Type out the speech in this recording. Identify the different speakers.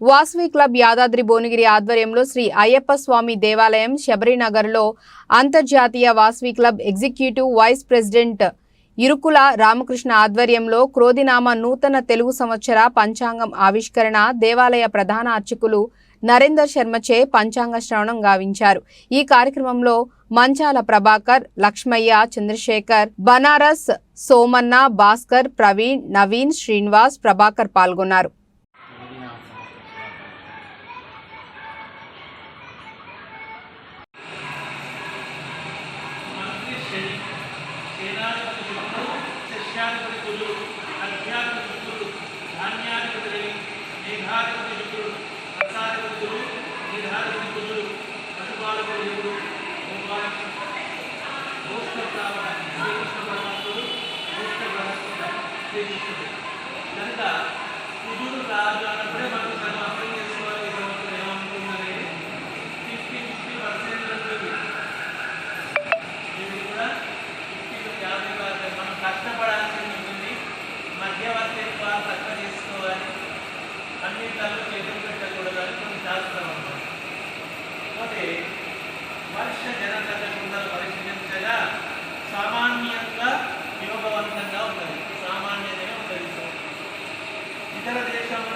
Speaker 1: Vasavi club Yadadri Bhuvanagiri ఆధ్వర్యంలో శ్రీ అయ్యప్ప స్వామి దేవాలయం శబరినగర్లో అంతర్జాతీయ Vasavi club executive vice president Irukula Ramakrishna ఆధ్వర్యంలో క్రోధినామ నూతన తెలుగు సంవత్సర పంచాంగం ఆవిష్కరణ దేవాలయ ప్రధాన అర్చకులు నరేందర్ శర్మచే పంచాంగ శ్రవణం గావించారు. ఈ కార్యక్రమంలో మంచాల ప్రభాకర్ లక్ష్మయ్య చంద్రశేఖర్ బనారస్ సోమన్న భాస్కర్ ప్రవీణ్ నవీన్ శ్రీనివాస్ ప్రభాకర్ పాల్గొన్నారు.
Speaker 2: చేయి సేనాధిపతి శుక్రుడు శిష్యాధిపతి కుజుడు అధ్యాధిపతి శుక్రుడు ధాన్యాధిపతి రవి మేఘాధిపతి శుక్రుడు రసాధిపతి గురుడు నిధాధిపతి కుజుడు పశుపాలకుడు దేవుడు గోపాలకుడు గోష్ఠ శ్రీకృష్ణ పరమాత్ముడు గోష్ఠ బృహస్పతి శ్రీకృష్ణుడు కనుక ఎదురు పెట్టకూడదని కొన్ని శాస్త్రం అన్నమాట పోతే వర్ష జనగత పరిశీలించగా సామాన్యంగా యోగవంతంగా ఉంటుంది సామాన్యమే ఉంటుంది ఇతర దేశంలో